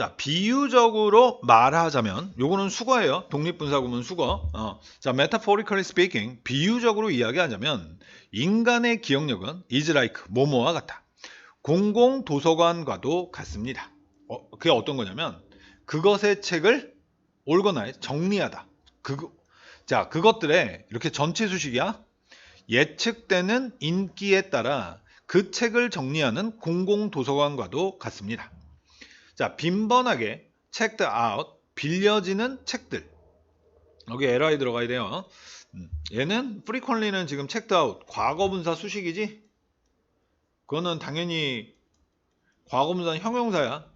자, 비유적으로 말하자면 요거는 수거예요. 독립분사구문 수거. 어. 자, metaphorically speaking, 비유적으로 이야기하자면 인간의 기억력은 is like 뭐뭐와 같다. 공공 도서관과도 같습니다. 어, 그게 어떤 거냐면 그것의 책을 organize 정리하다. 그 자, 그것들의 이렇게 전체 수식이야. 예측되는 인기에 따라 그 책을 정리하는 공공 도서관과도 같습니다. 자, 빈번하게 checked out, 빌려지는 책들. 여기 li 들어가야 돼요. 음, 얘는 frequently는 지금 checked out, 과거분사 수식이지? 그거는 당연히 과거분사는 형용사야.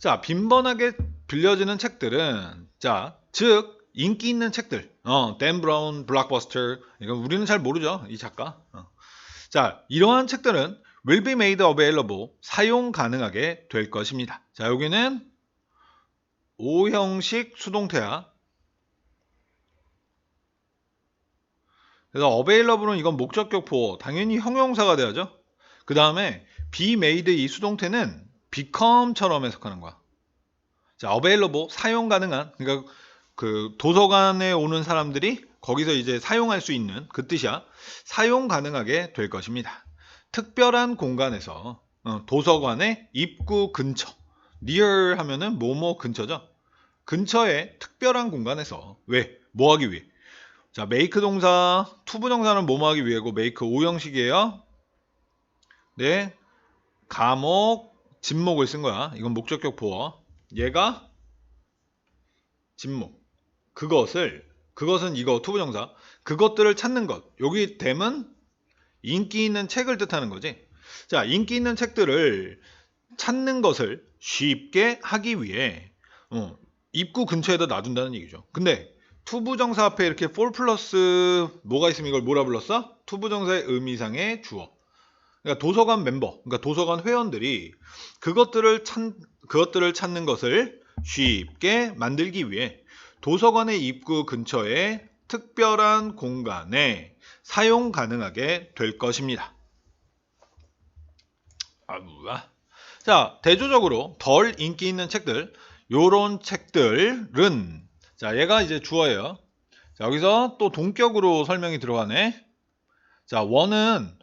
자, 빈번하게 빌려지는 책들은 자, 즉 인기 있는 책들. 어, 댄 브라운, 블록버스터. 이건 우리는 잘 모르죠. 이 작가. 어. 자, 이러한 책들은 will be made available. 사용 가능하게 될 것입니다. 자, 여기는 O형식 수동태야. 그래서 available은 이건 목적격 보호. 당연히 형용사가 돼야죠. 그 다음에 be made 이 수동태는 become처럼 해석하는 거야. 자, available 사용 가능한 그러니까 그 도서관에 오는 사람들이 거기서 이제 사용할 수 있는 그 뜻이야. 사용 가능하게 될 것입니다. 특별한 공간에서 어, 도서관의 입구 근처 near 하면은 뭐뭐 근처죠. 근처에 특별한 공간에서 왜? 뭐 하기 위해? 자, make 동사 투부정사는 뭐뭐 하기 위해고 make 오형식이에요. 네. 감옥 진목을 쓴 거야. 이건 목적격 보어. 얘가 진목. 그것을 그것은 이거 투부정사. 그것들을 찾는 것. 여기 댐은 인기 있는 책을 뜻하는 거지. 자, 인기 있는 책들을 찾는 것을 쉽게 하기 위해 어, 입구 근처에다 놔둔다는 얘기죠. 근데 투부정사 앞에 이렇게 for 플러스 뭐가 있으면 이걸 뭐라 불렀어? 투부정사의 의미상의 주어. 그러니까 도서관 멤버, 그러니까 도서관 회원들이 그것들을 찾 그것들을 찾는 것을 쉽게 만들기 위해 도서관의 입구 근처에 특별한 공간에 사용 가능하게 될 것입니다. 아, 뭐야? 자, 대조적으로 덜 인기 있는 책들, 요런 책들은 자, 얘가 이제 주어예요. 자, 여기서 또 동격으로 설명이 들어가네. 자, 원은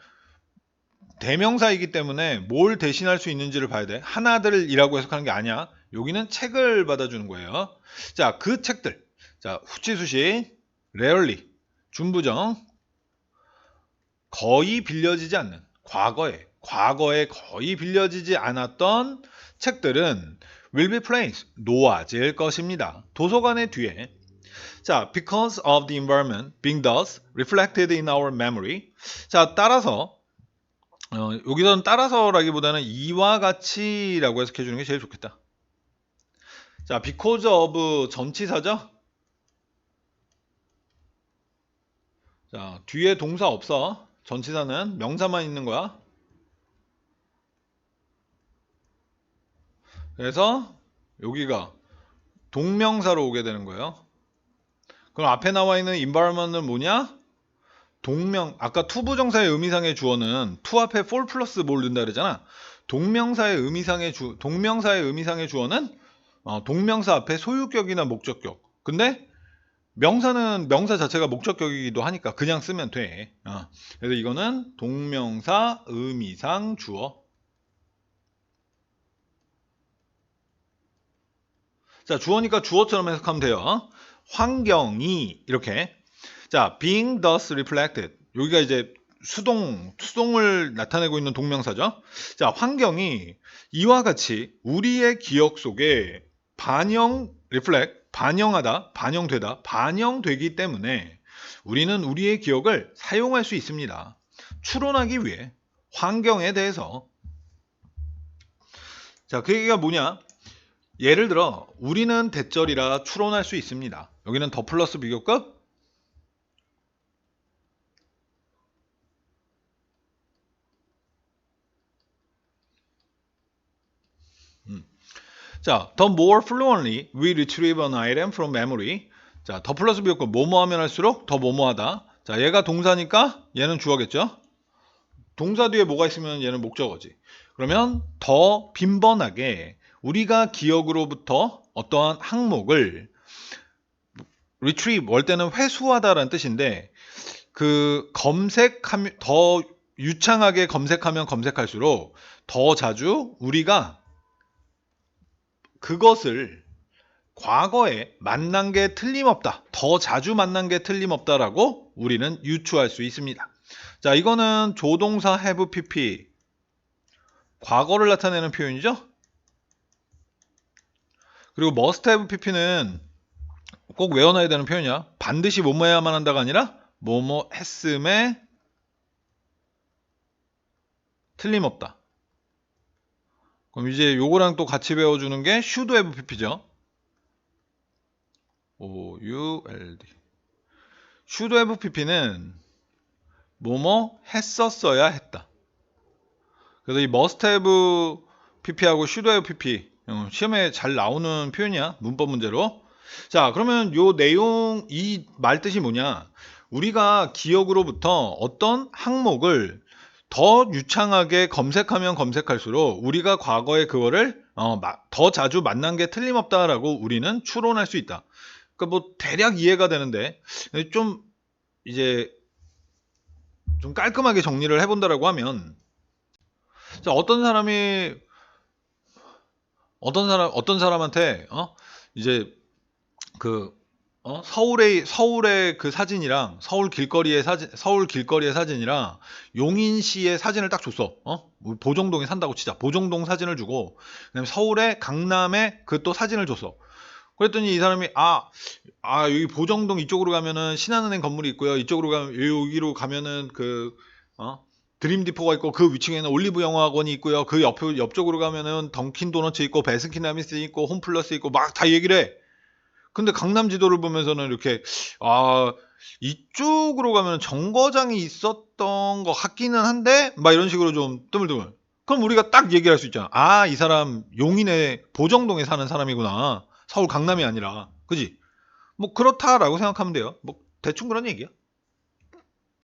대명사이기 때문에 뭘 대신할 수 있는지를 봐야 돼. 하나들이라고 해석하는 게 아니야. 여기는 책을 받아주는 거예요. 자, 그 책들. 자, 후치수식, rarely, 준부정, 거의 빌려지지 않는, 과거에, 과거에 거의 빌려지지 않았던 책들은 will be placed, 놓아질 것입니다. 도서관의 뒤에. 자, because of the environment being thus reflected in our memory. 자, 따라서 어, 여기서는 따라서라기보다는 이와 같이라고 해석해 주는 게 제일 좋겠다. 자, because 전치사죠? 자, 뒤에 동사 없어. 전치사는 명사만 있는 거야. 그래서 여기가 동명사로 오게 되는 거예요. 그럼 앞에 나와 있는 environment은 뭐냐? 동명 아까 투부정사의 의미상의 주어는 투 앞에 for 플러스 뭘 넣는다 그러잖아. 동명사의 의미상의 주 동명사의 의미상의 주어는 어, 동명사 앞에 소유격이나 목적격. 근데 명사는 명사 자체가 목적격이기도 하니까 그냥 쓰면 돼. 어. 그래서 이거는 동명사 의미상 주어. 자, 주어니까 주어처럼 해석하면 돼요. 환경이 이렇게. 자, being thus reflected. 여기가 이제 수동, 수동을 나타내고 있는 동명사죠. 자, 환경이 이와 같이 우리의 기억 속에 반영, reflect, 반영하다, 반영되다, 반영되기 때문에 우리는 우리의 기억을 사용할 수 있습니다. 추론하기 위해 환경에 대해서 자, 그 얘기가 뭐냐? 예를 들어 우리는 대절이라 추론할 수 있습니다. 여기는 더 플러스 비교급 자, the more fluently we retrieve an item from memory. 자, 더 플러스 비교급 뭐뭐 하면 할수록 더 뭐뭐 하다. 자, 얘가 동사니까 얘는 주어겠죠? 동사 뒤에 뭐가 있으면 얘는 목적어지. 그러면 더 빈번하게 우리가 기억으로부터 어떠한 항목을 retrieve 월 때는 회수하다라는 뜻인데 그 검색하면 더 유창하게 검색하면 검색할수록 더 자주 우리가 그것을 과거에 만난 게 틀림없다. 더 자주 만난 게 틀림없다라고 우리는 유추할 수 있습니다. 자, 이거는 조동사 have pp 과거를 나타내는 표현이죠. 그리고 must have pp는 꼭 외워놔야 되는 표현이야. 반드시 뭐뭐 해야만 한다가 아니라 뭐뭐 했음에 틀림없다. 그럼 이제 요거랑 또 같이 배워주는 게 should have pp죠. O U L D. should have pp는 뭐뭐 했었어야 했다. 그래서 이 must have pp하고 should have pp 어, 시험에 잘 나오는 표현이야 문법 문제로. 자 그러면 요 내용 이 말 뜻이 뭐냐? 우리가 기억으로부터 어떤 항목을 더 유창하게 검색하면 검색할수록 우리가 과거에 그거를 어, 마- 더 자주 만난 게 틀림없다라고 우리는 추론할 수 있다. 그러니까 뭐 대략 이해가 되는데 좀 이제 좀 깔끔하게 정리를 해본다라고 하면 자 어떤 사람이 어떤 사람 어떤 사람한테 어 이제 그 어? 서울의 서울의 그 사진이랑 서울 길거리의 사진 서울 길거리의 사진이랑 용인시의 사진을 딱 줬어. 어? 뭐 보정동에 산다고 치자. 보정동 사진을 주고 그다음에 서울의 강남에 그 또 사진을 줬어. 그랬더니 이 사람이 아, 아 여기 보정동 이쪽으로 가면은 신한은행 건물이 있고요. 이쪽으로 가면 여기로 가면은 그 어? 드림디포가 있고 그 위층에는 올리브 영화관이 있고요. 그 옆, 옆쪽으로 가면은 던킨 도너츠 있고 베스킨라빈스 있고 홈플러스 있고 막 다 얘기를 해. 근데 강남 지도를 보면서는 이렇게 아 이쪽으로 가면 정거장이 있었던 것 같기는 한데 막 이런 식으로 좀 뜨물뜨물. 그럼 우리가 딱 얘기할 수 있잖아. 아 이 사람 용인의 보정동에 사는 사람이구나. 서울 강남이 아니라 그지? 뭐 그렇다라고 생각하면 돼요. 뭐 대충 그런 얘기야.